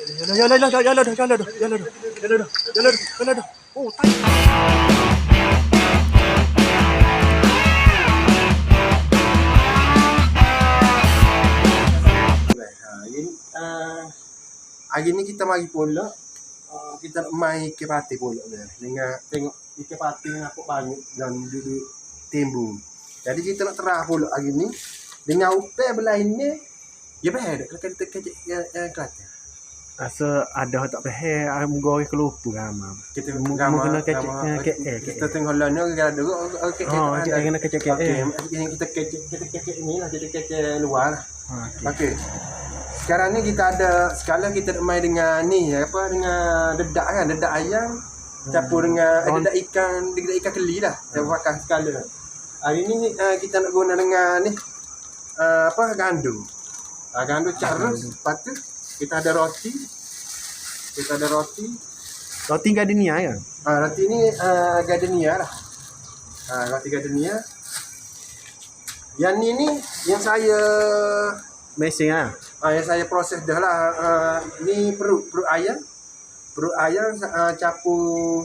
Yalah, yalah, yalah, yalah, yalah, yalah, yalah, yalah, yalah, yalah, yalah, yalah. Uh, hari ni kita mari pula uh, kita nak main ikan pati pula. Dengan tengok ikan pati yang apa banyak dan duduk timbul. Jadi kita nak terah pula hari ni dengan upaya belah ini ya ada kalau kita kecek yang yang. Asa ada tak pahal, aku goreng kelupu ramam. Kita gambar- kena kecek- eh, kita tengok lah ni kita ada okey Oh, kita kena kecek eh. yang kita kecek kita kecek ni lah kita kecek luar lah. Ha, okey. Sekarang ni kita ada sekala kita main dengan ni apa dengan dedak kan, dedak ayam campur dengan eh, Oh. dedak ikan, dedak ikan keli lah. Kita pakai sekala. Hari ni uh, kita nak guna dengan ni uh, apa gandum. Uh, gandum carus, lepas tu kita ada roti. Kita ada roti. Roti gardenia ya? Uh, roti ni uh, gardenia lah. Uh, roti gardenia. Yang ni ni yang saya Mesin ah. Ah, yang saya proses dah lah. Uh, ni perut perut ayam. Perut ayam uh, campur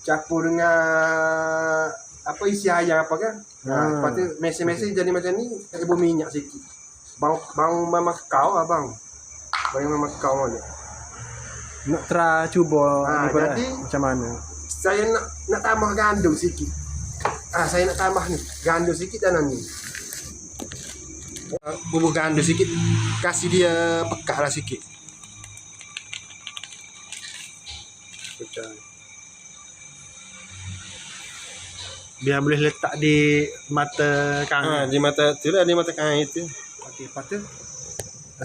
campur dengan apa isi ayam apa kan. Ha. Ah. Lepas tu mesin-mesin jadi macam ni, ibu minyak sikit. Bang bang memang kau lah Bang memang kau ni. Nak try cuba Ha, ni pula, jadi- macam mana? Saya nak nak tambah gandum sikit. Ah, saya nak tambah ni. Gandum sikit dalam ni. Ah, Bubur gandum sikit. Kasih dia pekat lah sikit. Betul. Biar boleh letak di mata kang. Ha, di mata tu lah, di mata kain itu. Okey, lepas tu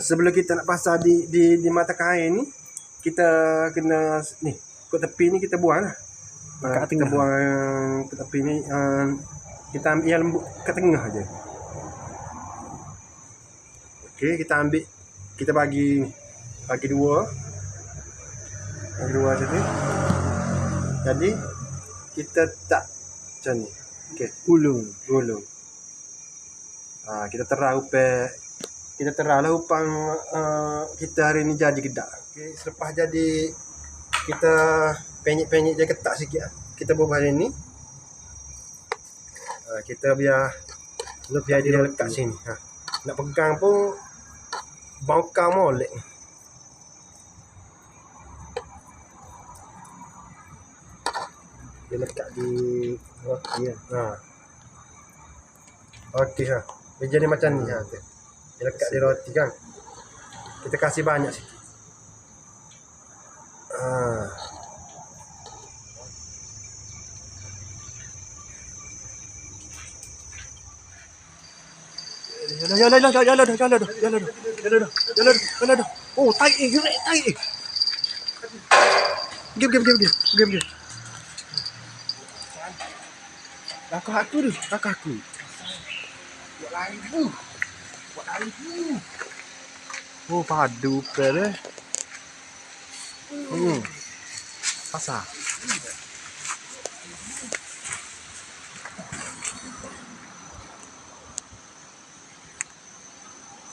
sebelum kita nak pasang di di di mata kain ni, kita kena ni, kat tepi ni kita buang lah. Kat kita tengah. buang ke tepi ni uh, kita ambil yang lembut ke tengah aja. Okey, kita ambil kita bagi ni. Bagi dua. Bagi dua macam tu. Jadi kita tak macam ni. Okey Ulung. gulung. Ha, kita terah upah kita terah lah upang uh, kita hari ni jadi kedak. Okay, selepas jadi kita penyek-penyek je ketak sikit lah. Kita buat hari ni. Ha, kita biar biar dia lekat sini. Ha. Nak pegang pun bangkang molek. Dia lekat di roti kan. Ha. Okey ha. Dia jadi macam ni ha. tu. Dia lekat di roti kan. Kita kasih banyak sikit. Ha. Yalah, yalah, yalah, yalah, yalah, yalah, yalah, yalah, yalah, yalah, yalah. Oh, tai, eh, gerak, tai. eh. Gem, gem, gem, gem, gem, gem. Lakah aku tu, lakah aku. Buat lain tu padu. Oh, padu per eh. Hmm. Pasar.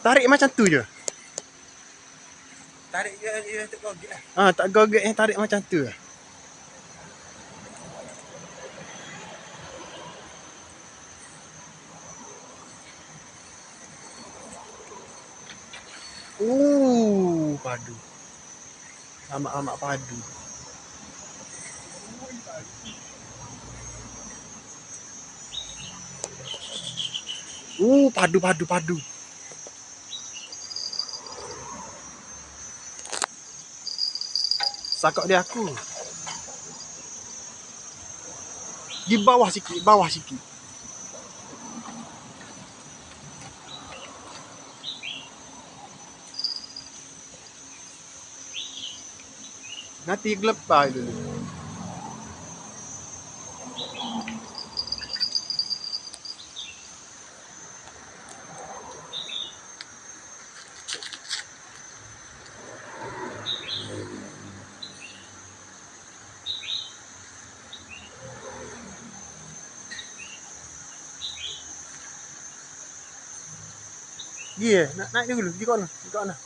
Tarik macam tu je. Tarik je, je tak gogek. Lah. Ah, tak gogek tarik macam tu je. Uh, padu. Amak-amak padu. Uh, padu padu padu. Sakak dia aku. Di bawah sikit, bawah sikit. Natiglaptay. gì nãy đưa được chứ con này con này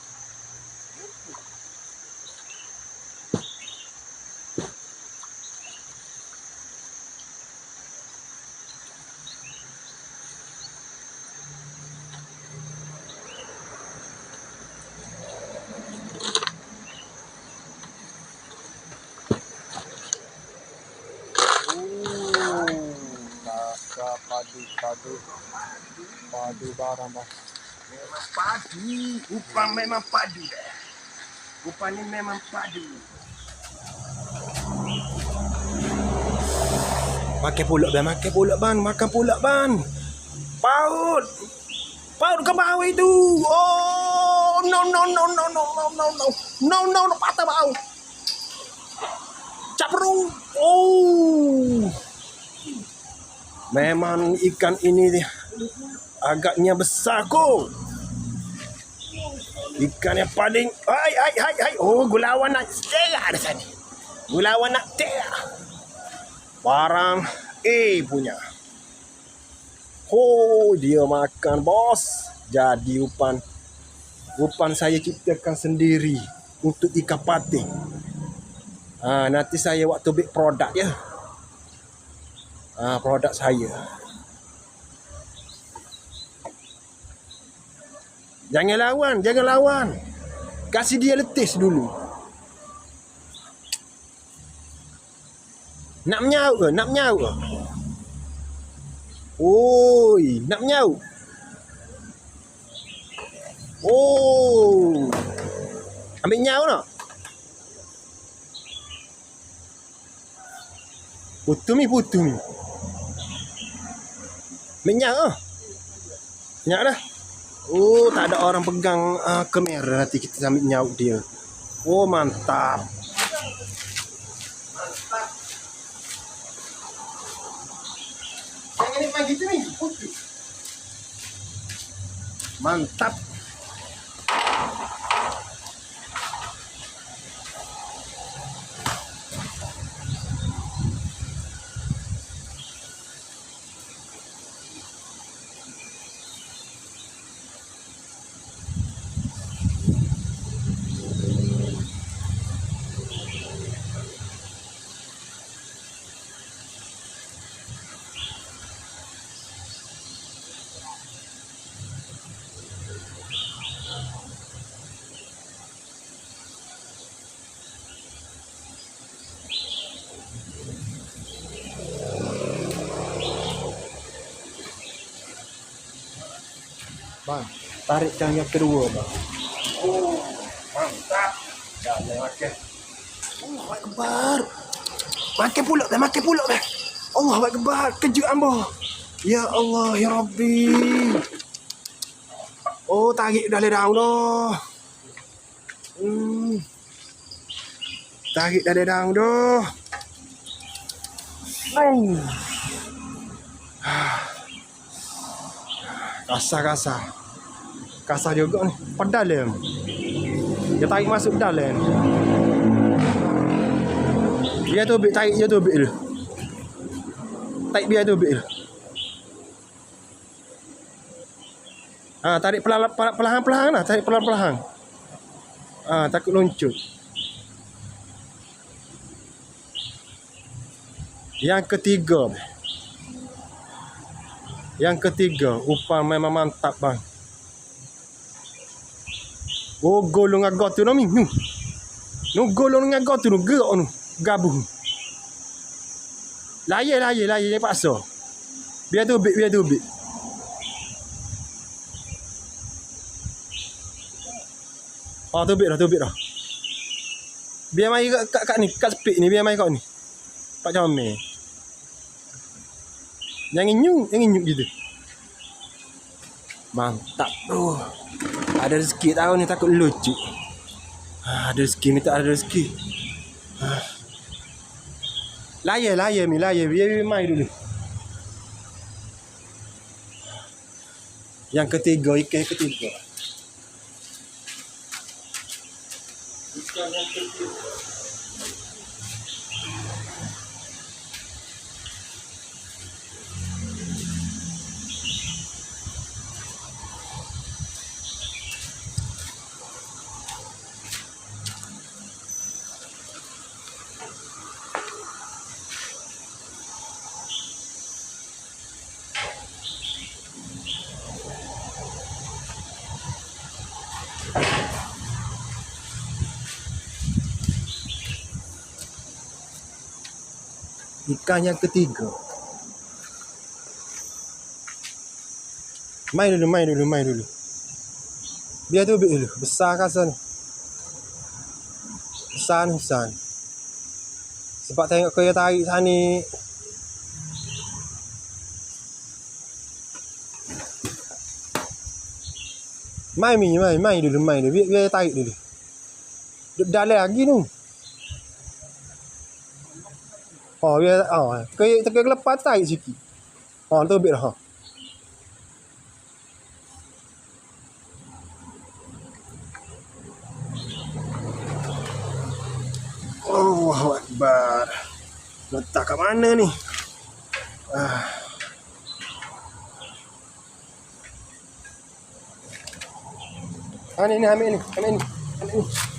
padu padu barang bang Memang padu. Upang memang padu. Upang ni memang padu. Makan pulak bang, makan pulak bang, makan pulak bang. Paut. Paut ke bawah itu. Oh, no no no no no no no no. No no no patah bau. Caprung. Oh. Memang ikan ini agaknya besar ko. Ikan yang paling hai hai hai hai. Oh, gulawan nak tera ada sana. Gulawan nak tera. Barang A punya. Oh, dia makan bos. Jadi upan upan saya ciptakan sendiri untuk ikan pating. Ah, nanti saya waktu big produk ya. Ah, produk saya. Jangan lawan, jangan lawan. Kasih dia letis dulu. Nak menyaut ke? Nak menyaut ke? Oi, nak menyaut. Oh. Ambil nyaut tak? Putu mi, putu mi. Minyak ah. Minyak dah. Oh, tak ada orang pegang uh, kamera nanti kita sambil nyaut dia. Oh, mantap. Mantap. Yang ini gitu nih, putih. Mantap. Bang tarik yang kedua bang Oh, mantap. Dah, dah makan. Oh, Akbar. Makan pula dah, makan pula dah. Allah Akbar, kejut ambo. Ya Allah, ya Rabbi. Oh, tarik dah le daun dah. Hmm. Tarik dah le daun dah. Oh. Kasar-kasar. Kasar juga ni. Pedalam. Dia tarik masuk dalam. Dia tu ambil, tarik dia tu ambil dulu. Tarik biar tu ambil dulu. Ha, tarik perlahan-perlahan lah. Tarik perlahan-perlahan. Ha, takut loncut. Yang ketiga. Yang ketiga, upang memang mantap bang. Oh, golong agak tu nami. Nu. Nu golong agak tu nu gerak nu. Gabung. Layar layar layar dia paksa. Biar tu bit biar tu bit. Oh tu bit dah tu bit dah. Biar mai kat, kat, kat ni kat speed ni biar mai kat ni. Pak Comel. Jangan nyuk, jangan nyuk gitu. Mantap tu. Ada rezeki tahun ni takut lucu. Ah, ada rezeki ni tak ada rezeki. Ah. Layar, layar mi, layar. Biar biar main dulu. Yang ketiga, ikan yang ketiga. Ikan yang ketiga. Ikan yang ketiga. Main dulu, main dulu, main dulu. Biar tu ubik dulu. Besar kasar ni. Besar ni, besar ni. Sebab tengok kau yang tarik sana ni. Main mi, main, main dulu, main dulu. Biar, biar tarik dulu. Dalam lagi tu. Oh, biar, oh. Kau yang tengok lepas tarik sikit. Oh, tu ubik dah. Oh. Allahu Akbar. Letak kat mana ni? Ah. Ah, ni, ni, ambil ni. Ambil ni. Ambil ni.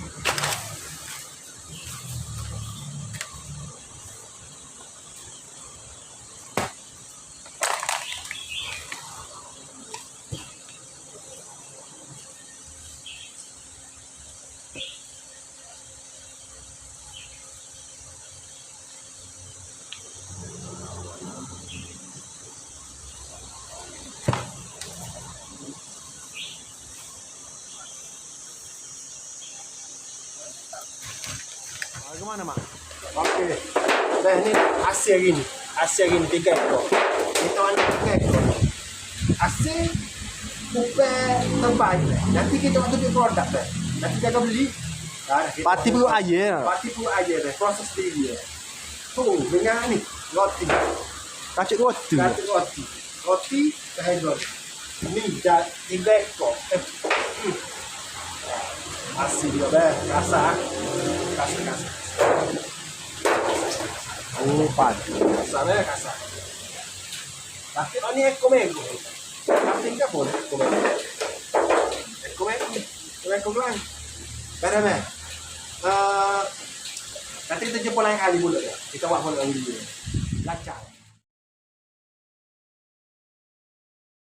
Mana, Mak? Okey. Dah ni hasil hari ni. Hasil hari ni tiga ekor. Kita orang tiga ekor. Hasil terbaik. Nanti kita waktu tunjuk produk dah. Nanti kita beli. Ah, kita- Pati perut air. Pati perut aja dah. Proses sendiri ya. Tu dengan ni roti. Kacik roti. Kacik roti. Roti kehidron. Ni dah tiga ekor. Eh. Hmm. Hasil dia dah. Rasa. Ah. Rasa. Oh, pati. Kasar eh, kasar. Tapi oh, ni ekor mego. Tapi enggak boleh ekor mego. Ekor mego. Ekor mego. Benar meh. Uh, nanti kita jumpa lain kali pula ya. Kita buat pula lagi. Lancar.